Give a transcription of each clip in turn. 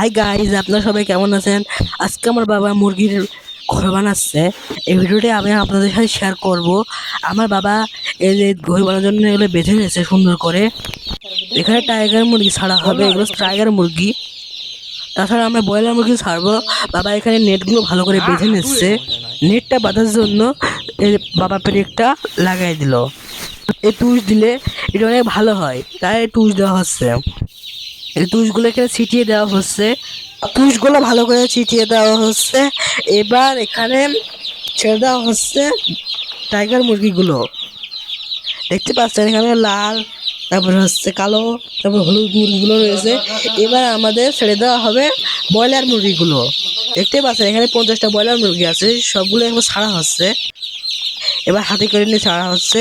Hi guys আপনারা সবাই কেমন আছেন? আজকে আমার বাবা মুরগির ঘর বানাচ্ছে। এই ভিডিওটি আমি আপনাদের সাথে শেয়ার করব। আমার বাবা এই যে ঘর বানানোর জন্য এগুলো বেঁধে নিয়েছে সুন্দর করে। এখানে টাইগার মুরগি ছাড়া হবে। এগুলো টাইগার মুরগি। তাছাড়া আমরা ব্রয়লার মুরগি ছাড়বো। বাবা এখানে নেটগুলো ভালো করে বেঁধে নিচ্ছে। নেটটা বাঁধার জন্য বাবা পেরেকটা লাগাই দিল। এই টুস দিলে এটা অনেক ভালো হয়। তাই টুস দেওয়া হচ্ছে। এই তুষগুলো এখানে ছিটিয়ে দেওয়া হচ্ছে। তুষগুলো ভালো করে ছিটিয়ে দেওয়া হচ্ছে। এবার এখানে ছেড়ে দেওয়া হচ্ছে টাইগার মুরগিগুলো। দেখতে পাচ্ছেন, এখানে লাল, তারপর হচ্ছে কালো, তারপর হলুদ মুরগিগুলো রয়েছে। এবার আমাদের ছেড়ে দেওয়া হবে ব্রয়লার মুরগিগুলো। দেখতে পাচ্ছেন, এখানে পঞ্চাশটা ব্রয়লার মুরগি আছে, সবগুলো এখন ছাড়া হচ্ছে। এবার হাতে করে নিয়ে ছাড়া হচ্ছে।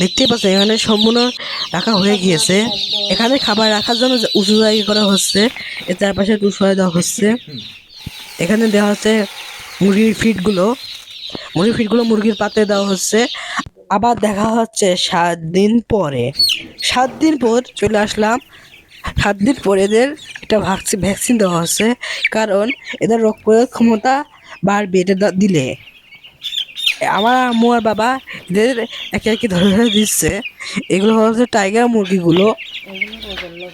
দেখতেই পাচ্ছেন এখানে সম্পূর্ণ রাখা হয়ে গিয়েছে। এখানে খাবার রাখার জন্য উঁচু জায়গা করা হচ্ছে, এর চারপাশে একটু দেওয়া হচ্ছে। এখানে দেওয়া হচ্ছে মুরগির ফিটগুলো মুরগির ফিটগুলো মুরগির পাতে দেওয়া হচ্ছে। আবার দেখা হচ্ছে সাত দিন পরে। সাত দিন পর চলে আসলাম। সাত দিন পর এদের একটা ভ্যাকসিন ভ্যাকসিন দেওয়া হচ্ছে। কারণ এদের রোগ প্রতিরোধ ক্ষমতা বাড়বে, এটা দিলে। আমার আম্মু আর বাবা এদের একে একে ধরে ধরে দিচ্ছে, এগুলো হচ্ছে টাইগার মুরগিগুলো।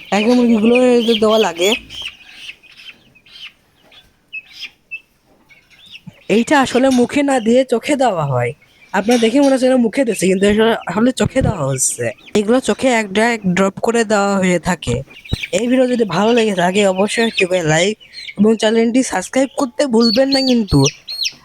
টাইগার মুরগিগুলো দেওয়া লাগে। এইটা আসলে মুখে না দিয়ে চোখে দেওয়া হয়। আপনার দেখে মনে হচ্ছে মুখে দিচ্ছে, কিন্তু আসলে- চোখে দেওয়া হচ্ছে। এগুলো চোখে এক ড্রপ করে দেওয়া হয়ে থাকে। এই ভিডিও যদি ভালো লেগে থাকে, অবশ্যই একটি লাইক এবং চ্যানেলটি সাবস্ক্রাইব করতে ভুলবেন না কিন্তু।